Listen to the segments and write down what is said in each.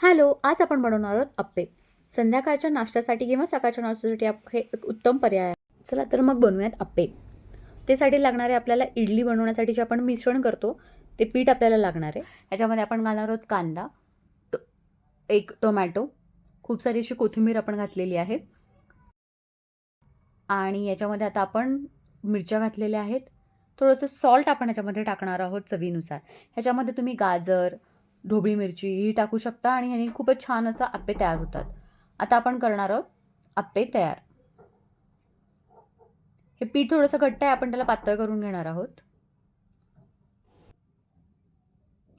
Hello आज आपण बनवणार आहोत अप्पे. संध्याकाळच्या नाश्त्यासाठी किंवा सकाळच्या नाश्त्यासाठी आप हे एक उत्तम पर्याय आहे. चला तर मग बनवूयात अप्पे. त्यासाठी लागणारे आपल्याला इडली बनवण्यासाठी जे आपण मिश्रण करतो ते पीठ आपल्याला लागणार आहे. याच्यामध्ये आपण घालणार आहोत कांदा टो एक टोमॅटो खूप सारी अशी कोथिंबीर आपण घातलेली आहे. आणि याच्यामध्ये आता आपण मिरच्या घातलेल्या आहेत. थोडंसं सॉल्ट आपण याच्यामध्ये टाकणार आहोत चवीनुसार. ह्याच्यामध्ये तुम्ही गाजर ढोबळी मिरची ही टाकू शकता आणि ह्याने खूपच छान असं आप्पे तयार होतात. आता आपण करणार आहोत आप्पे तयार. हे पीठ थोडंसं घट्ट आहे आपण त्याला पातळ करून घेणार आहोत.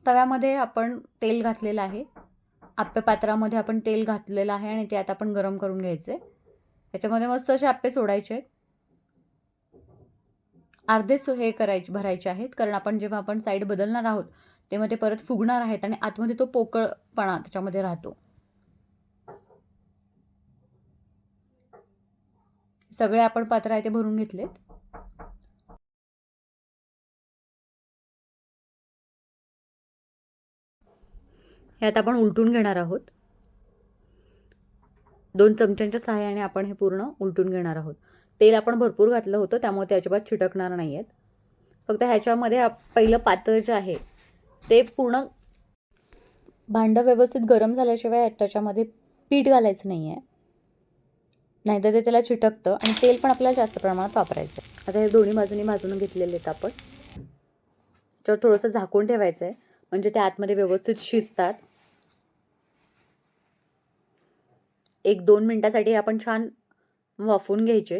तव्यामध्ये आपण तेल घातलेलं आहे. आप्पे पात्रामध्ये आपण तेल घातलेलं आहे आणि ते आता आपण गरम करून घ्यायचे. त्याच्यामध्ये मस्त असे आप्पे सोडायचे. आहेत अर्धे सो हे करायचे भरायचे आहेत कारण आपण जेव्हा आपण साईड बदलणार आहोत तेव्हा ते परत फुगणार आहेत आणि आतमध्ये तो पोकळपणा त्याच्यामध्ये राहतो. सगळे आपण पात्र आहे ते भरून घेतलेत. यात आपण उलटून घेणार आहोत. दोन चमच्यांच्या सहाय्याने आपण हे पूर्ण उलटून घेणार आहोत. तेल आपण भरपूर घातलं होतं त्यामुळे ते अजिबात चिटकणार नाही आहेत फक्त ह्याच्यामध्ये पहिलं पातळ जे आहे ते पूर्ण भांडं व्यवस्थित गरम झाल्याशिवाय त्याच्यामध्ये पीठ घालायचं नाही आहे नाहीतर ते त्याला चिटकतं आणि तेल पण आपल्याला जास्त प्रमाणात वापरायचं आहे आता हे दोन्ही बाजूनी भाजून घेतलेले आहेत आपण. त्याच्यावर थोडंसं झाकून ठेवायचं आहे म्हणजे ते आतमध्ये व्यवस्थित शिजतात. एक दोन मिनटासाठी आपण छान वाफवून घ्यायचे.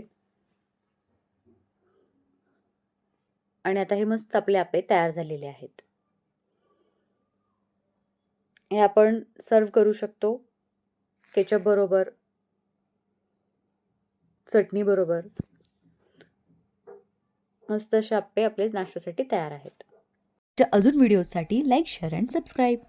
आणि आता हे मस्त आपले आपे तयार झालेले आहेत. हे आपण सर्व करू शकतो. केचपबरोबर बरोबर. चटणी बरोबर. मस्त असे आप्पे आपले नाश्त्यासाठी तयार आहेत. अजून व्हिडिओसाठी लाईक शेअर अँड सबस्क्राईब